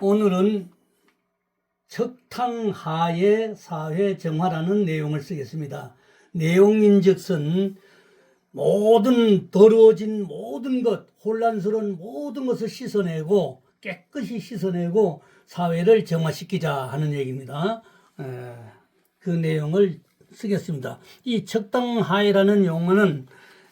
오늘은 척탕하의 사회 정화라는 내용을 쓰겠습니다. 내용인즉슨 모든 더러워진 모든 것, 혼란스러운 모든 것을 씻어내고 깨끗이 씻어내고 사회를 정화시키자 하는 얘기입니다. 에, 그 내용을 쓰겠습니다. 이 척당하이라는 용어는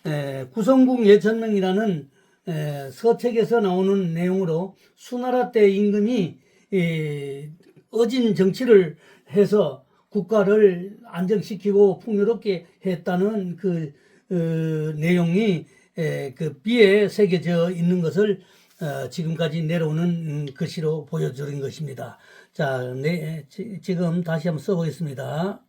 에, 구성국 예천명이라는 에, 서책에서 나오는 내용으로 수나라 때 임금이 이, 어진 정치를 해서 국가를 안정시키고 풍요롭게 했다는 그 어, 내용이 에, 그 비에 새겨져 있는 것을 어, 지금까지 내려오는 음, 글씨로 보여드린 것입니다. 자, 네, 지, 지금 다시 한번 써보겠습니다.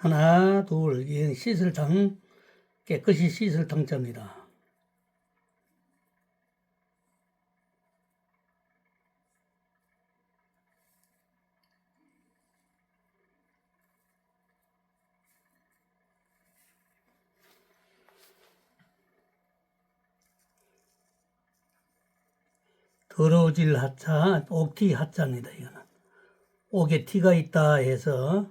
하나, 둘, 이건 씻을 당, 깨끗이 씻을 당자입니다. 더러워질 하자, 옥티 하자입니다, 이거는. 옥에 티가 있다 해서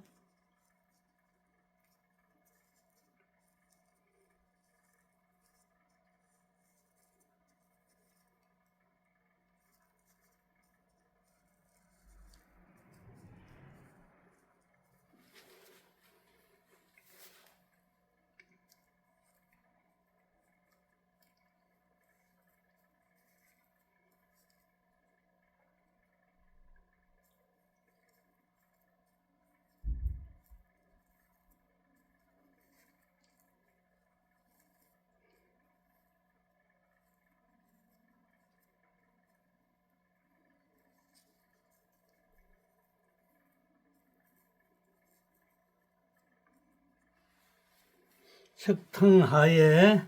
척탕하에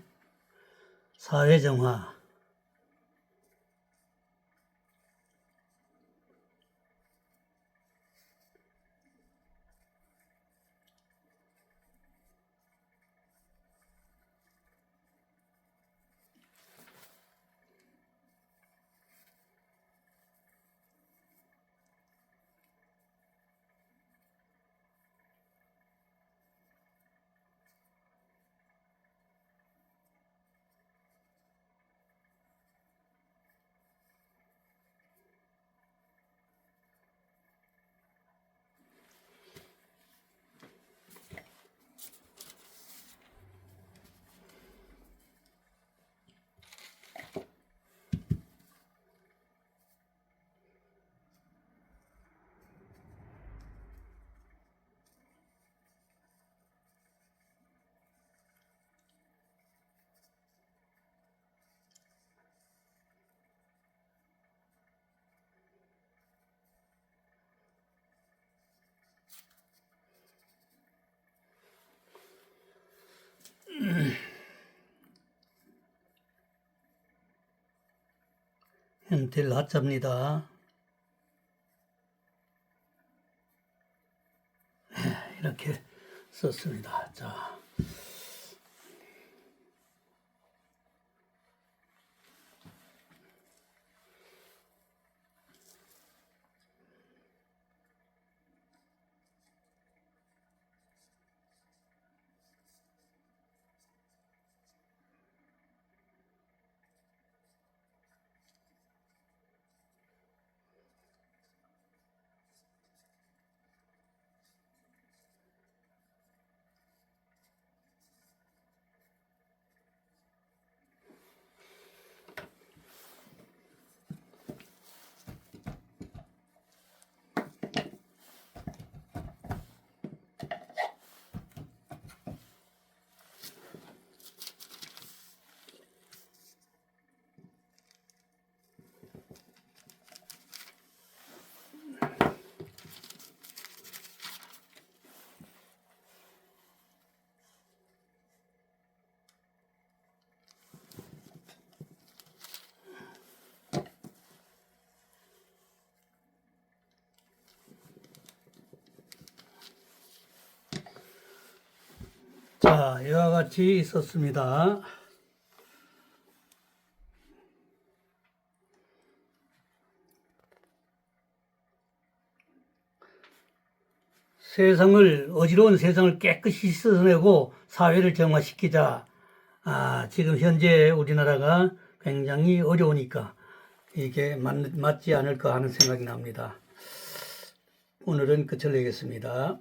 사회정화 현틸 하자입니다. 예, 이렇게 썼습니다. 자. 자, 이와 같이 있었습니다. 세상을, 어지러운 세상을 깨끗이 씻어내고 사회를 정화시키자. 아, 지금 현재 우리나라가 굉장히 어려우니까 이게 맞, 맞지 않을까 하는 생각이 납니다. 오늘은 끝을 내겠습니다.